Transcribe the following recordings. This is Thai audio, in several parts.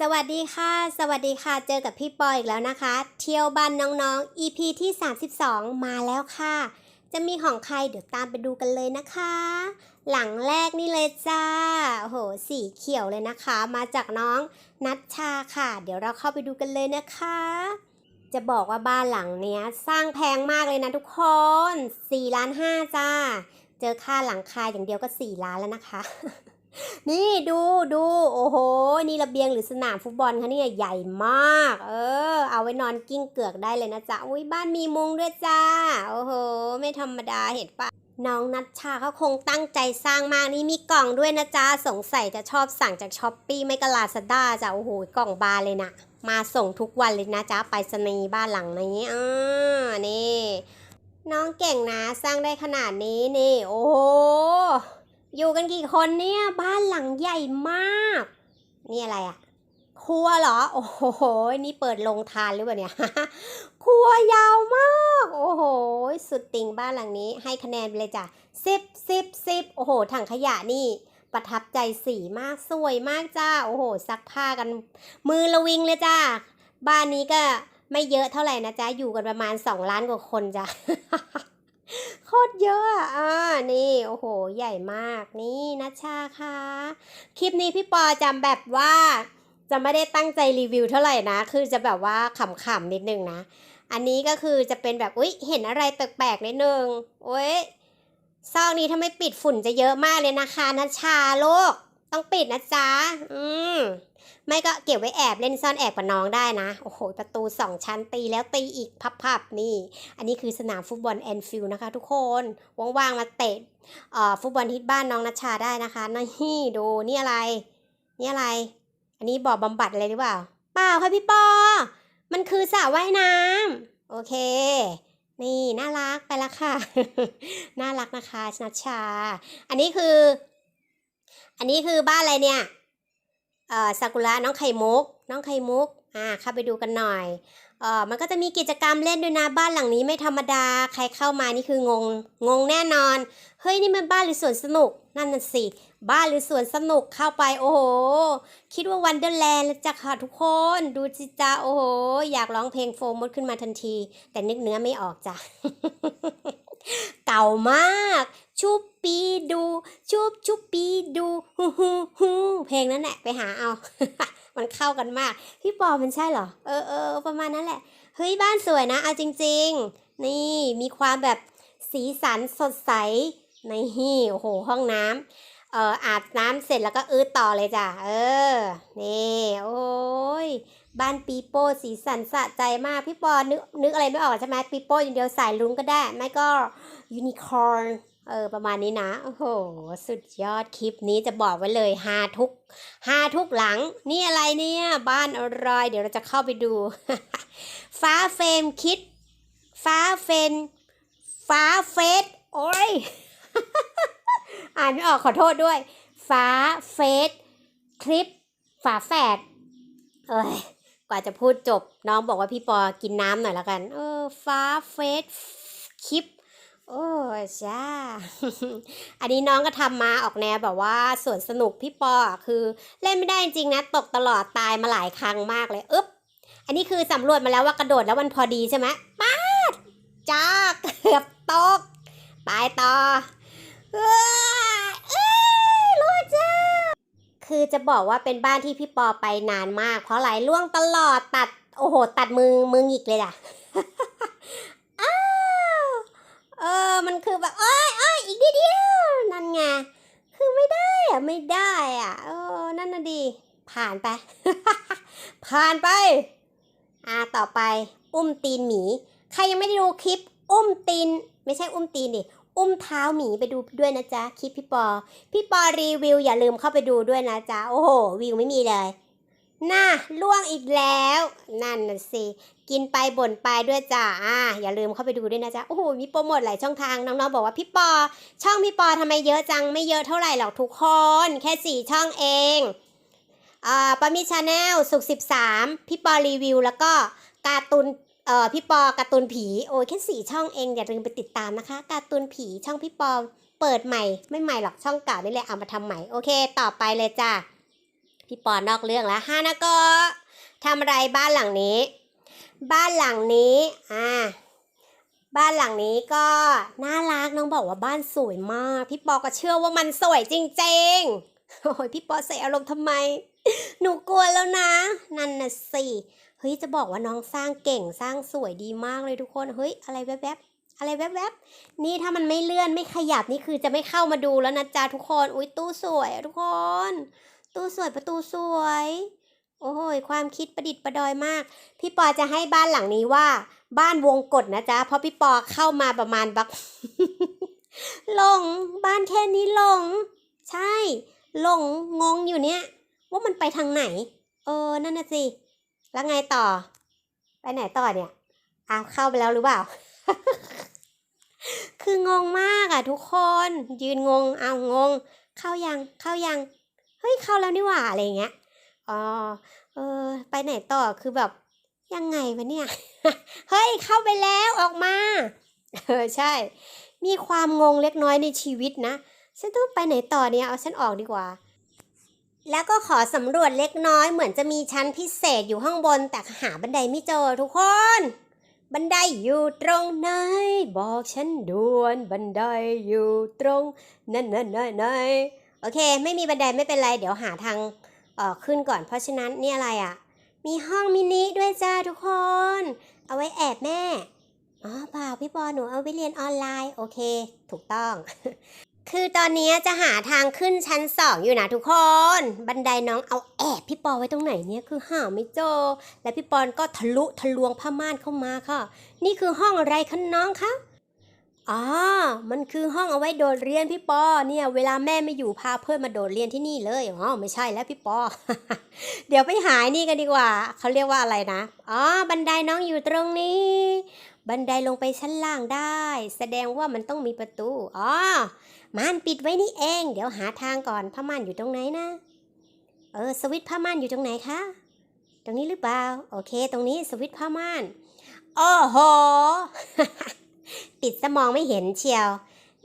สวัสดีค่ะ สวัสดีค่ะ เจอกับพี่ปออีกแล้วนะคะ เที่ยวบ้านน้องๆ EP ที่ 32 มาแล้วค่ะ จะมีของใครเดี๋ยวตามไปดูกันเลยนะคะ หลังแรกนี่เลยจ้าโหสีเขียวเลยนะคะ มาจากน้องนัชชาค่ะ เดี๋ยวเราเข้าไปดูกันเลยนะคะ จะบอกว่าบ้านหลังเนี้ย สร้างแพงมากเลยนะทุกคน4ล้าน5จ้า เจอค่าหลังคาอย่างเดียวก็ 4 ล้านแล้วนะคะ นี่ดูดูโอ้โห นี่ระเบียงหรือสนามฟุตบอลคะเนี่ยใหญ่มาก เออ เอาไว้นอนกิ้งเกือกได้เลยนะจ๊ะอุ้ยบ้านมีมุงด้วยจ้า โอ้โห ไม่ธรรมดาเห็นปะน้องนัชชาเขาคงตั้งใจสร้างมากนี่มีกล่องด้วยนะจ๊ะสงสัยจะชอบสั่งจากช้อปปี้ไม่ก็ลาซาด้าจ้ะโอ้โหกล่องบาเลยนะมาส่งทุกวันเลยนะจ๊ะไปรษณีบ้านหลังนี้อ่านี่ น้องเก่งนะสร้างได้ขนาดนี้นี่ โอ้โห อยู่กันกี่คนเนี่ย บ้านหลังใหญ่มาก นี่อะไรอะครัวเหรอ โอ้โห นี่เปิดโรงทานหรือเปล่าเนี่ย ครัวยาวมาก โอ้โห สุดติ่งบ้านหลังนี้ ให้คะแนนไปเลยจ้ะสิบสิบสิบโอ้โห ถังขยะนี่ ประทับใจสีมาก สวยมากจ้า โอ้โห ซักผ้ากัน มือละวิงเลยจ้า บ้านนี้ก็ไม่เยอะเท่าไหร่นะจ๊ะ อยู่กันประมาณสองล้านกว่าคนจ้ะ โคตรเยอะอ่านี่โอ้โห ใหญ่มากนี่นัชชาค่ะ คลิปนี้พี่ปอจำแบบว่าจะไม่ได้ตั้งใจรีวิวเท่าไหร่นะ คือจะแบบว่าขำๆนิดนึงนะ อันนี้ก็คือจะเป็นแบบอุ๊ย เห็นอะไรแปลกๆนิดนึงโอ้ยซอกนี้ถ้าไม่ปิดฝุ่นจะเยอะมากเลยนะคะนัชชาโลก ต้องปิดนะจ๊ะ อืม ไม่ก็เก็บไว้แอบเล่นซ่อนแอบกับน้องได้นะ โอ้โห ประตูสองชั้นตีแล้วตีอีกพับๆนี่ อันนี้คือสนามฟุตบอลแอนฟิลด์นะคะทุกคน ว่างๆมาเตะเอ่อฟุตบอลที่บ้านน้องนัชชาได้นะคะ นี่ดูนี่อะไร นี่อะไร อันนี้บ่อบำบัดอะไรหรือเปล่า เปล่าค่ะพี่ปอ มันคือสระว่ายน้ำโอเค นี่น่ารักไปละค่ะ น่ารักนะคะนัชชา อันนี้คือ อันนี้คือบ้านอะไรเนี่ย เอ่อซากุระน้องไข่มุก น้องไข่มุก อ่า เข้าไปดูกันหน่อย เอ่อ มันก็จะมีกิจกรรมเล่นด้วยนะ บ้านหลังนี้ไม่ธรรมดา ใครเข้ามานี่คืองง งงแน่นอน เฮ้ย นี่มันบ้านหรือสวนสนุก นั่นน่ะสิ บ้านหรือสวนสนุกเข้าไป โอ้โห คิดว่าวันเดอร์แลนด์จ้ะค่ะทุกคน ดูจิจ้าโอ้โห อยากร้องเพลงโฟมมดขึ้นมาทันที แต่นึกเนื้อไม่ออกจ้ะ เก่ามาก ชุบปีดู ชุบชุบปีดูฮูฮูฮูเพลงนั้นแหละไปหาเอา มันเข้ากันมาก พี่ปอมันใช่เหรอ เออเออประมาณนั้นแหละ เฮ้ยบ้านสวยนะ เอาจริง ๆ นี่มีความแบบสีสันสดใสในฮี่โอ้โห ห้องน้ำเอ่ออาบน้ำเสร็จแล้วก็อืดต่อเลยจ้ะ เออ นี่โอ้ยบ้านปีโป้สีสันสะใจมาก พี่ปอนึกนึกอะไรไม่ออกใช่ไหมปีโป้อย่างเดียวสายลุ้งก็ได้ ไม่ก็ยูนิคอร์น เออ ประมาณนี้นะ โอ้โห สุดยอดคลิปนี้จะบอกไว้เลยหาทุกหาทุกหลัง นี่อะไรเนี่ย บ้านอะไรเดี๋ยวเราจะเข้าไปดู ฟ้าเฟรมคิด ฟ้าเฟน ฟ้าเฟสโอ้ย อ่านไม่ออกขอโทษด้วย ฟ้าเฟสคลิป ฝาแฝดเอ้ยกว่าจะพูดจบ น้องบอกว่าพี่ปอกินน้ำหน่อยแล้วกัน เออ ฟ้าเฟสคลิป โอ้จ้า อันนี้น้องก็ทำมาออกแนวแบบว่าสวนสนุกพี่ปอคือเล่นไม่ได้จริงนะ ตกตลอดตายมาหลายครั้งมากเลยอึ๊บ อันนี้คือสำรวจมาแล้วว่ากระโดดแล้วมันพอดีใช่ไหมป๊าดจ้าเกือบตก ไปต่อเอ้ยเอ้ยรอดจ้าคือจะบอกว่าเป็นบ้านที่พี่ปอไปนานมาก เพราะไหลล่วงตลอดตัด โอ้โห ตัดมือมือหงิกเลยอะ เออ มันคือแบบอ้อยอ้อยอีกนิดเดียวนั่นไงคือไม่ได้อะไม่ได้อะเออนั่นน่ะดี ผ่านไป ผ่านไป อ่าต่อไป อุ้มตีนหมี ใครยังไม่ได้ดูคลิป อุ้มตีน ไม่ใช่อุ้มตีนดิอุ้มเท้าหมีไปดูด้วยนะจ๊ะคลิปพี่ปอ พี่ปอรีวิวอย่าลืมเข้าไปดูด้วยนะจ๊ะโอ้โหวิวไม่มีเลย น่าล่วงอีกแล้ว นั่นน่ะสิ กินไปบ่นไปด้วยจ้าอ่าอย่าลืมเข้าไปดูด้วยนะจ๊ะ โอ้โห มีโปรโมทหลายช่องทาง น้องๆ บอกว่าพี่ปอ ช่องพี่ปอทำไมเยอะจัง ไม่เยอะเท่าไหร่หรอกทุกคน แค่สี่ช่องเอง อ่าปามีชาแนลสุกสิบสามพี่ปอรีวิว แล้วก็การ์ตูนเอ่อพี่ปอการ์ตูนผี โอ้ยแค่สี่ช่องเอง อย่าลืมไปติดตามนะคะการ์ตูนผีช่องพี่ปอเปิดใหม่ ไม่ใหม่หรอกช่องเก่านี่แหละเอามาทำใหม่ โอเค ต่อไปเลยจ้า พี่ปอนอกเรื่องแล้วฮานาโกะทำอะไรบ้านหลังนี้ บ้านหลังนี้อ่าบ้านหลังนี้ก็น่ารักน้องบอกว่าบ้านสวยมาก พี่ปอก็เชื่อว่ามันสวยจริงๆโอ้ยพี่ปอใส่อารมณ์ทำไม หนูกลัวแล้วนะ นั่นน่ะสิเฮ้ยจะบอกว่าน้องสร้างเก่งสร้างสวยดีมากเลยทุกคนเฮ้ยอะไรแวบๆอะไรแวบๆนี่ถ้ามันไม่เลื่อนไม่ขยับนี่คือจะไม่เข้ามาดูแล้วนะจ๊ะทุกคนอุ้ยตู้สวยทุกคน ตู้สวยประตูสวย โอ้โหยความคิดประดิษฐ์ประดอยมาก พี่ปอจะให้บ้านหลังนี้ว่า บ้านวงกฏนะจ๊ะ เพราะพี่ปอเข้ามาประมาณบักหลงบ้านแค่นี้หลง ใช่หลงงงอยู่เนี่ย ว่ามันไปทางไหน เออ นั่นน่ะสิ แล้วไงต่อ ไปไหนต่อเนี่ยอ้าวเข้าไปแล้วหรือเปล่า คืองงมากอะทุกคน ยืนงงอางง เข้ายังเข้ายัง เฮ้ยเข้าแล้วนี่หว่าอะไรเงี้ยอ๋อเออไปไหนต่อคือแบบยังไงวะเนี่ย เฮ้ยเข้าไปแล้วออกมาเออใช่ มีความงงเล็กน้อยในชีวิตนะ ฉันต้องไปไหนต่อเนี่ยเอาฉันออกดีกว่า แล้วก็ขอสำรวจเล็กน้อยเหมือนจะมีชั้นพิเศษอยู่ข้างบน แต่หาบันไดไม่เจอทุกคน บันไดอยู่ตรงไหน บอกฉันด่วนบันไดอยู่ตรง นั่นนั่นนั่นนั่น โอเค ไม่มีบันไดไม่เป็นไร เดี๋ยวหาทางเอ่อขึ้นก่อน เพราะฉะนั้นนี่อะไรอะ่ะ มีห้องมินิด้วยจ้าทุกคน เอาไว้แอบแม่ อ๋อเปล่าพี่ปอหนูเอาไปเรียนออนไลน์ โอเค ถูกต้อง คือตอนนี้จะหาทางขึ้นชั้นสองอยู่นะทุกคน บันไดน้องเอาแอบพี่ปอไว้ตรงไหนเนี่ยคือหาไม่เจอและพี่ปอนก็ทะลุทะลวงผ้าม่านเข้ามาค่ะ นี่คือห้องอะไรคะน้องคะ อ๋อ มันคือห้องเอาไว้โดดเรียนพี่ปอ เนี่ย เวลาแม่ไม่อยู่พาเพื่อนมาโดดเรียนที่นี่เลยอ๋อไม่ใช่แล้วพี่ปอ เดี๋ยวไปหายนี่กันดีกว่า เขาเรียกว่าอะไรนะ อ๋อ บันไดน้องอยู่ตรงนี้ บันไดลงไปชั้นล่างได้ แสดงว่ามันต้องมีประตู อ๋อม่านปิดไว้นี่เอง เดี๋ยวหาทางก่อนผ้าม่านอยู่ตรงไหนนะ เออ สวิตช์ผ้าม่านอยู่ตรงไหนคะ ตรงนี้หรือเปล่า โอเค ตรงนี้สวิตช์ผ้าม่าน โอ้โห ปิดสมองไม่เห็นเชียว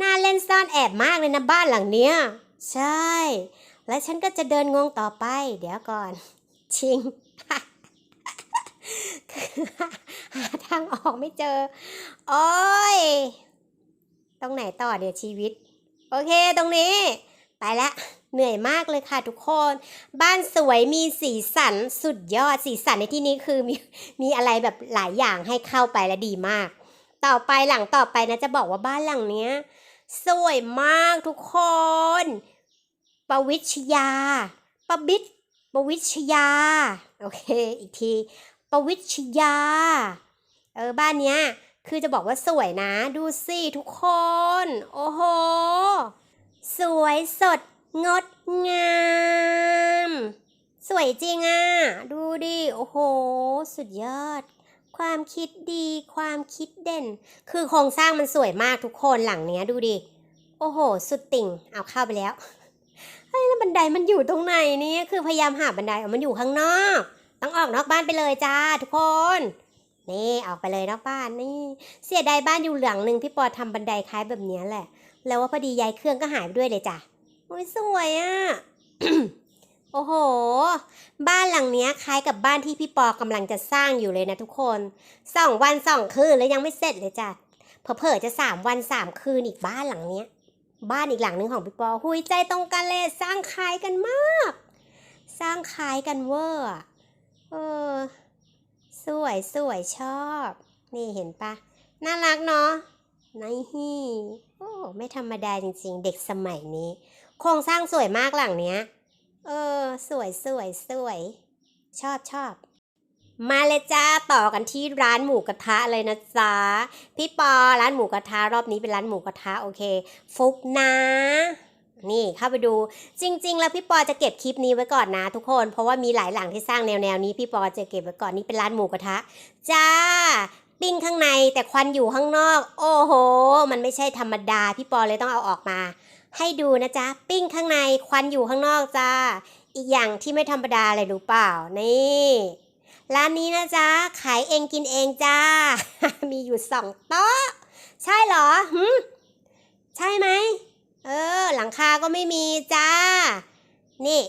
น่าเล่นซ่อนแอบมากเลยนะบ้านหลังเนี้ย ใช่ และฉันก็จะเดินงงต่อไป เดี๋ยวก่อน ชิง หาทางออกไม่เจอ โอ้ย ตรงไหนต่อเดี๋ยวชีวิต โอเคตรงนี้ ไปละเหนื่อยมากเลยค่ะทุกคน บ้านสวยมีสีสันสุดยอดสีสันในที่นี้คือมีมีอะไรแบบหลายอย่างให้เข้าไปและดีมาก ต่อไปหลังต่อไปนะจะบอกว่าบ้านหลังเนี้ย สวยมากทุกคนปวิชยาปบิดปวิชยา โอเค อีกทีปวิชยา เออ บ้านเนี้ย คือจะบอกว่าสวยนะ ดูสิทุกคน โอ้โห สวยสดงดงาม สวยจริงอะ ดูดิ โอ้โห สุดยอด ความคิดดี ความคิดเด่น คือโครงสร้างมันสวยมากทุกคนหลังเนี้ยดูดิ โอ้โห สุดติ่ง เอาเข้าไปแล้วเฮ้ยแล้วบันไดมันอยู่ตรงไหนเนี่ยคือพยายามหาบันไดเอามันอยู่ข้างนอก ต้องออกนอกบ้านไปเลยจ้าทุกคน นี่ออกไปเลยนอกบ้านนี่ เสียดายบ้านอยู่หลังหนึ่งพี่ปอทำบันไดคล้ายแบบเนี้ยแหละ แล้วว่าพอดียายเครื่องก็หายไปด้วยเลยจ้ะโอ้ยสวยอะ่ะ โอ้โห บ้านหลังนี้คล้ายกับบ้านที่พี่ปอกำลังจะสร้างอยู่เลยนะทุกคนสองวันสองคืนแล้วยังไม่เสร็จเลยจ้ะเผลอๆจะสามวันสามคืนอีกบ้านหลังเนี้ย บ้านอีกหลังหนึ่งของพี่ปอหุยใจตรงกันเลยสร้างคล้ายกันมาก สร้างคล้ายกันเวอร์อะเออสวยสวยชอบ นี่เห็นปะน่ารักเนาะนี่โอ้ไม่ธรรมดาจริงๆ เด็กสมัยนี้ โครงสร้างสวยมากหลังเนี้ย เออ สวยสวยสวย ชอบชอบ มาเลยจ้าต่อกันที่ร้านหมูกระทะเลยนะจ๊ะ พี่ปอร้านหมูกระทะรอบนี้เป็นร้านหมูกระทะโอเค ฟุกนะนี่เข้าไปดูจริง ๆ แล้วพี่ปอจะเก็บคลิปนี้ไว้ก่อนนะทุกคน เพราะว่ามีหลายหลังที่สร้างแนวๆนี้พี่ปอจะเก็บไว้ก่อนนี่เป็นร้านหมูกระทะ จ้า ปิ้งข้างในแต่ควันอยู่ข้างนอก โอ้โห มันไม่ใช่ธรรมดา พี่ปอเลยต้องเอาออกมา ให้ดูนะจ๊ะ ปิ้งข้างในควันอยู่ข้างนอกจ้า อีกอย่างที่ไม่ธรรมดาเลยรู้เปล่า นี่ร้านนี้นะจ๊ะ ขายเองกินเองจ้า มีอยู่สองโต๊ะ ใช่เหรอหึใช่ไหม เออ หลังคาก็ไม่มีจ้า นี่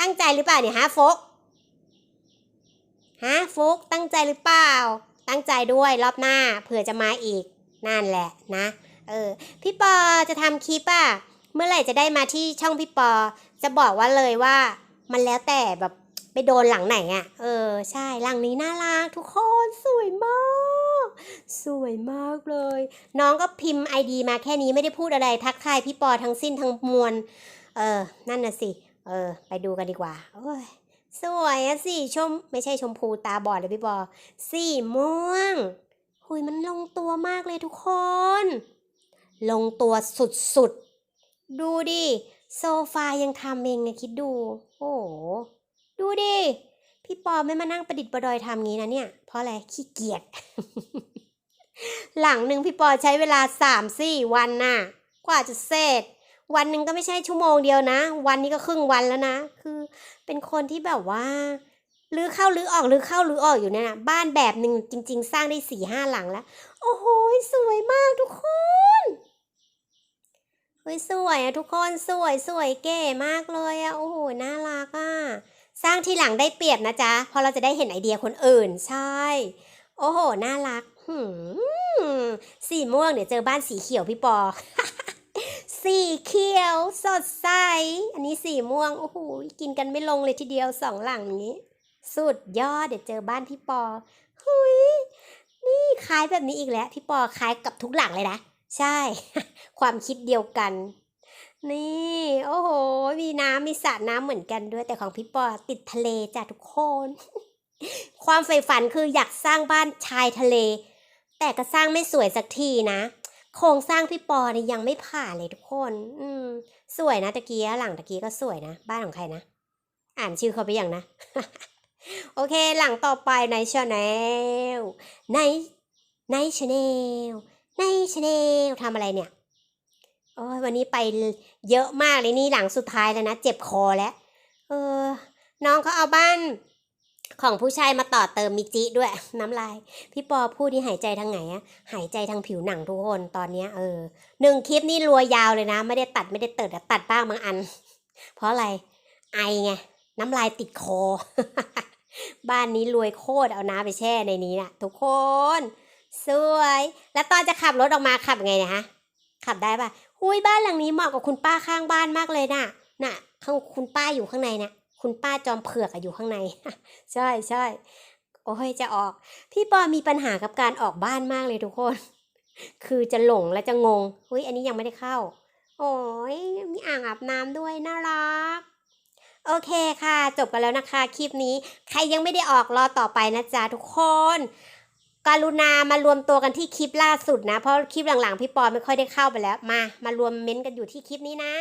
ตั้งใจหรือเปล่าเนี่ยฮะฟกฮะฟกตั้งใจหรือเปล่า ตั้งใจด้วยรอบหน้าเผื่อจะมาอีกนั่นแหละนะ เออ พี่ปอจะทำคลิปอะ เมื่อไหร่จะได้มาที่ช่องพี่ปอ จะบอกว่าเลยว่ามันแล้วแต่แบบไปโดนหลังไหนอะเออ ใช่หลังนี้น่ารักทุกคนสวยมาก สวยมากเลย น้องก็พิมพ์ไอดีมาแค่นี้ไม่ได้พูดอะไรทักทายพี่ปอทั้งสิ้นทั้งมวล เออ นั่นน่ะสิ เออ ไปดูกันดีกว่าโอ้ยสวยอะสิชมไม่ใช่ชมพูตาบอดเลยพี่ปอสีม่วง หุยมันลงตัวมากเลยทุกคน ลงตัวสุดๆ ดูดิโซฟายังทำเองไงคิดดู โอ้โห ดูดิ พี่ปอไม่มานั่งประดิษฐ์ประดอยทำงี้นะเนี่ย เพราะอะไร ขี้เกียจ หลังหนึ่งพี่ปอใช้เวลาสามสี่วันน่ะ กว่าจะเสร็จ วันหนึ่งก็ไม่ใช่ชั่วโมงเดียวนะ วันนี้ก็ครึ่งวันแล้วนะ คือเป็นคนที่แบบว่ารื้อเข้ารื้อออกรื้อเข้ารื้อออกอยู่เนี่ยนะบ้านแบบหนึ่งจริง ๆ สร้างได้สี่ห้าหลังแล้ว โอ้โห สวยมากทุกคน เฮ้ยสวยอะทุกคนสวยสวยเก๋มากเลยอะโอ้โหน่ารักอะสร้างทีหลังได้เปรียบนะจ๊ะเพราะเราจะได้เห็นไอเดียคนอื่นใช่ โอ้โหน่ารักหืมสีม่วงเดี๋ยวเจอบ้านสีเขียวพี่ปอ สีเขียวสดใส อันนี้สีม่วงโอ้โหกินกันไม่ลงเลยทีเดียวสองหลังนี้ สุดยอดเดี๋ยวเจอบ้านพี่ปอหุยนี่คล้ายแบบนี้อีกแล้วพี่ปอคล้ายกับทุกหลังเลยนะ ใช่ ความคิดเดียวกัน นี่ โอ้โห มีน้ำมีสระน้ำเหมือนกันด้วยแต่ของพี่ปอติดทะเลจ้ะทุกคน ความใฝ่ฝันคืออยากสร้างบ้านชายทะเล แต่ก็สร้างไม่สวยสักทีนะ โครงสร้างพี่ปอเนี่ยยังไม่ผ่านเลยทุกคน อืม สวยนะตะกี้หลังตะกี้ก็สวยนะ บ้านของใครนะ อ่านชื่อเขาไปอยังนะ โอเค หลังต่อไปในชาแนลในในชาแนล ในชาแนลทำอะไรเนี่ยโอ้ยวันนี้ไปเยอะมากเลยนี่หลังสุดท้ายแล้วนะ เจ็บคอแล้ว เออ น้องเขาเอาบ้านของผู้ชายมาต่อเติมมิจิด้วย น้ำลาย พี่ปอพูดนี่หายใจทางไหนอะหายใจทางผิวหนังทุกคนตอนนี้เออหนึ่งคลิปนี่รัวยาวเลยนะ ไม่ได้ตัดไม่ได้เติดตัดบ้างบางอัน เพราะอะไรไอไงน้ำลายติดคอ บ้านนี้รวยโคตรเอาน้ำไปแช่ในนี้นะทุกคน สวย แล้วตอนจะขับรถออกมาขับไงเนะฮะ ขับได้ปะหุยบ้านหลังนี้เหมาะกับคุณป้าข้างบ้านมากเลยน่ะ น่ะข้างคุณป้าอยู่ข้างในน่ะคุณป้าจอมเผือกอะอยู่ข้างใน ใช่ใช่โอ้ยจะออก พี่ปอมีปัญหากับการออกบ้านมากเลยทุกคน คือจะหลงและจะงงเฮ้ยอันนี้ยังไม่ได้เข้า โอ้ยมีอ่างอาบน้ำด้วยน่ารักโอเคค่ะ จบกันแล้วนะคะ คลิปนี้ ใครยังไม่ได้ออกรอต่อไปนะจ๊ะทุกคน การุณามารวมตัวกันที่คลิปล่าสุดนะ เพราะคลิปหลังๆ พี่ปอไม่ค่อยได้เข้าไปแล้ว มา มารวมเม้นต์กันอยู่ที่คลิปนี้นะ